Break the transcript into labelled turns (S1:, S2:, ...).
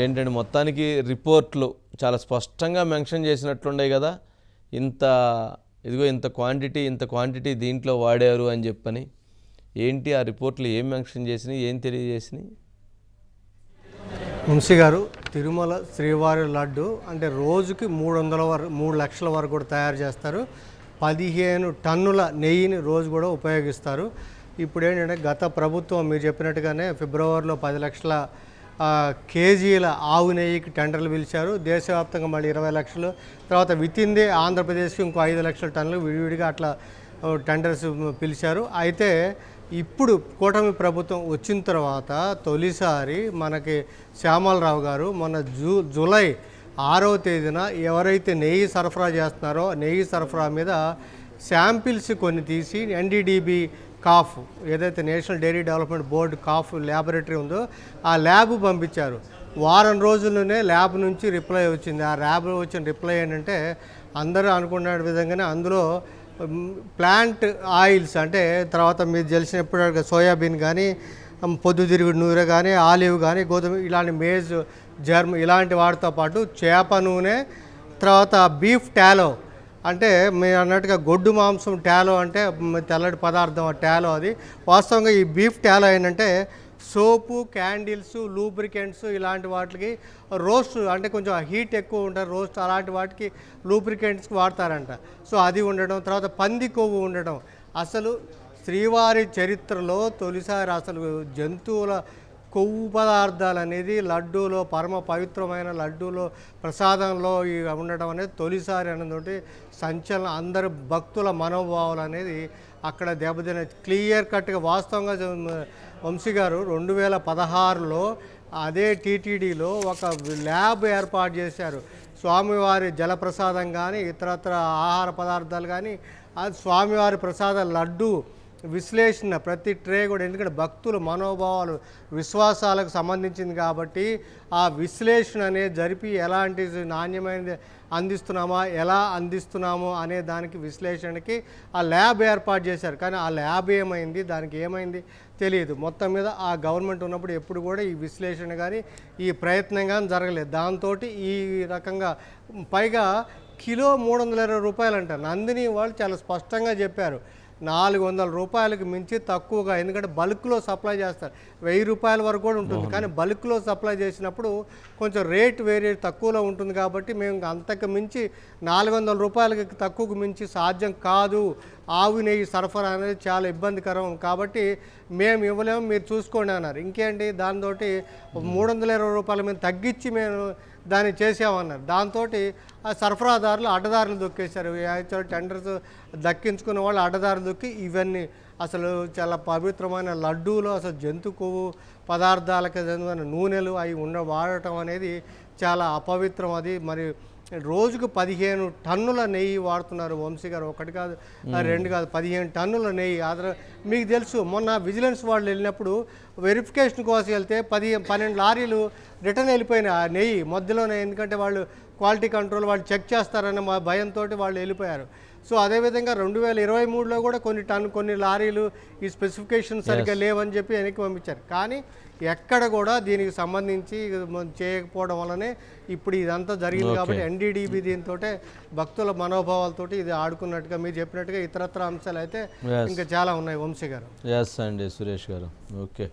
S1: ఏంటంటే మొత్తానికి రిపోర్ట్లు చాలా స్పష్టంగా మెన్షన్ చేసినట్లుండే కదా. ఇంత ఇదిగో ఇంత క్వాంటిటీ ఇంత క్వాంటిటీ దీంట్లో వాడారు అని చెప్పని ఏంటి ఆ రిపోర్ట్లు ఏం మెన్షన్ చేసినాయి ఏం తెలియజేసినాయి?
S2: వంశీ గారు తిరుమల శ్రీవారి లడ్డు అంటే రోజుకి మూడు వందల వరకు మూడు లక్షల వరకు కూడా తయారు చేస్తారు. పదిహేను టన్నుల నెయ్యిని రోజు కూడా ఉపయోగిస్తారు. ఇప్పుడు ఏంటంటే గత ప్రభుత్వం మీరు చెప్పినట్టుగానే ఫిబ్రవరిలో పది లక్షల కేజీల ఆవు నెయ్యికి టెండర్లు పిలిచారు. దేశవ్యాప్తంగా మళ్ళీ ఇరవై లక్షలు. తర్వాత విత్ ఇన్ ఆంధ్రప్రదేశ్కి ఇంకో ఐదు లక్షల టన్నులు విడివిడిగా అట్లా టెండర్స్ పిలిచారు. అయితే ఇప్పుడు కూటమి ప్రభుత్వం వచ్చిన తర్వాత తొలిసారి మనకి శ్యామలరావు గారు మన జూ జూలై ఆరవ తేదీన ఎవరైతే నెయ్యి సరఫరా చేస్తున్నారో నెయ్యి సరఫరా మీద శాంపిల్స్ కొన్ని తీసి ఎన్డీడీబీ కాఫ్ ఏదైతే నేషనల్ డైరీ డెవలప్మెంట్ బోర్డు కాఫ్ ల్యాబొరేటరీ ఉందో ఆ ల్యాబ్ పంపించారు. వారం రోజుల్లోనే ల్యాబ్ నుంచి రిప్లై వచ్చింది. ఆ ల్యాబ్ వచ్చిన రిప్లై ఏంటంటే అందరూ అనుకున్న విధంగానే అందులో ప్లాంట్ ఆయిల్స్ అంటే తర్వాత మీరు తెలిసినప్పుడు సోయాబీన్ కానీ పొద్దుతిరుగుడు నూనె కానీ ఆలివ్ కానీ గోధుమ ఇలాంటి మేజ్ జర్మ్ ఇలాంటి వాటితో పాటు చేప నూనె తర్వాత బీఫ్ టాలో అంటే మీరు అన్నట్టుగా గొడ్డు మాంసం టాలో అంటే తెల్లటి పదార్థం ఆ టాలో అది. వాస్తవంగా ఈ బీఫ్ టాలో ఏంటంటే సోపు క్యాండిల్స్ లూబ్రికెంట్స్ ఇలాంటి వాటికి రోస్ట్ అంటే కొంచెం హీట్ ఎక్కువ ఉంటారు రోస్ట్ అలాంటి వాటికి లూబ్రికెంట్స్కి వాడతారంట. సో అది ఉండడం తర్వాత పంది కొవ్వు ఉండడం. అసలు శ్రీవారి చరిత్రలో తొలిసారి అసలు జంతువుల కొవ్వు పదార్థాలు అనేది లడ్డూలో పరమ పవిత్రమైన లడ్డూలో ప్రసాదంలో ఇవి ఉండడం అనేది తొలిసారి అనేది సంచలనం. అందరు భక్తుల మనోభావాలు అనేది అక్కడ దెబ్బతిన క్లియర్ కట్గా వాస్తవంగా వంశీ గారు రెండు వేల పదహారులో అదే టీటీడీలో ఒక ల్యాబ్ ఏర్పాటు చేశారు. స్వామివారి జలప్రసాదం కానీ ఇతరత్ర ఆహార పదార్థాలు కానీ అది స్వామివారి ప్రసాద లడ్డు విశ్లేషణ ప్రతి ట్రే కూడా ఎందుకంటే భక్తుల మనోభావాలు విశ్వాసాలకు సంబంధించింది కాబట్టి ఆ విశ్లేషణ అనేది జరిపి ఎలాంటి నాణ్యమైనది అందిస్తున్నామా ఎలా అందిస్తున్నామో అనే దానికి విశ్లేషణకి ఆ ల్యాబ్ ఏర్పాటు చేశారు. కానీ ఆ ల్యాబ్ ఏమైంది దానికి ఏమైంది తెలియదు. మొత్తం మీద ఆ గవర్నమెంట్ ఉన్నప్పుడు ఎప్పుడు కూడా ఈ విశ్లేషణ కానీ ఈ ప్రయత్నం కానీ జరగలేదు. దాంతో ఈ రకంగా పైగా కిలో మూడు వందల ఇరవై రూపాయలు అంట నందిని వాళ్ళు చాలా స్పష్టంగా చెప్పారు. నాలుగు వందల రూపాయలకు మించి తక్కువగా ఎందుకంటే బల్క్లో సప్లై చేస్తారు. వెయ్యి రూపాయల వరకు కూడా ఉంటుంది. కానీ బల్క్లో సప్లై చేసినప్పుడు కొంచెం రేట్ వేరే తక్కువలో ఉంటుంది కాబట్టి మేము అంతకు మించి నాలుగు వందల రూపాయలకి తక్కువకు మించి సాధ్యం కాదు. ఆవు నెయ్యి సరఫరా అనేది చాలా ఇబ్బందికరం కాబట్టి మేము ఇవ్వలేము మీరు చూసుకోండి అన్నారు. ఇంకేంటి? దాంతో మూడు వందల ఇరవై రూపాయలు మేము తగ్గించి మేము దాన్ని చేసామన్నారు. దాంతో ఆ సరఫరాదారులు అడ్డదారులు దొక్కేశారు. టెండర్స్ దక్కించుకున్న వాళ్ళు అడ్డదారులు దొక్కి ఇవన్నీ అసలు చాలా పవిత్రమైన లడ్డూలు అసలు జంతు కొవ్వు పదార్థాలకు నూనెలు అవి ఉండ వాడటం అనేది చాలా అపవిత్రం అది. మరి రోజుకు పదిహేను టన్నుల నెయ్యి వాడుతున్నారు వంశీ గారు. ఒకటి కాదు రెండు కాదు పదిహేను టన్నుల నెయ్యి అదర మీకు తెలుసు మొన్న విజిలెన్స్ వాళ్ళు వెళ్ళినప్పుడు వెరిఫికేషన్ కోసం వెళ్తే పది పన్నెండు లారీలు రిటర్న్ వెళ్ళిపోయినాయి ఆ నెయ్యి మధ్యలోనే ఎందుకంటే వాళ్ళు క్వాలిటీ కంట్రోల్ వాళ్ళు చెక్ చేస్తారన్న మా భయంతో వాళ్ళు వెళ్ళిపోయారు. సో అదేవిధంగా రెండు వేల ఇరవై మూడులో కూడా కొన్ని టన్ కొన్ని లారీలు ఈ స్పెసిఫికేషన్ సరిగ్గా లేవని చెప్పి వెనక్కి పంపించారు. కానీ ఎక్కడ కూడా దీనికి సంబంధించి చేయకపోవడం వల్లనే ఇప్పుడు ఇదంతా జరిగింది కాబట్టి ఎన్డీడీబీ దీంతో భక్తుల మనోభావాలతోటి ఇది ఆడుకున్నట్టుగా మీరు చెప్పినట్టుగా ఇతరత్ర అంశాలు అయితే. ఇంకా చాలా ఉన్నాయి వంశీ గారు.
S1: ఎస్ అండి సురేష్ గారు. ఓకే.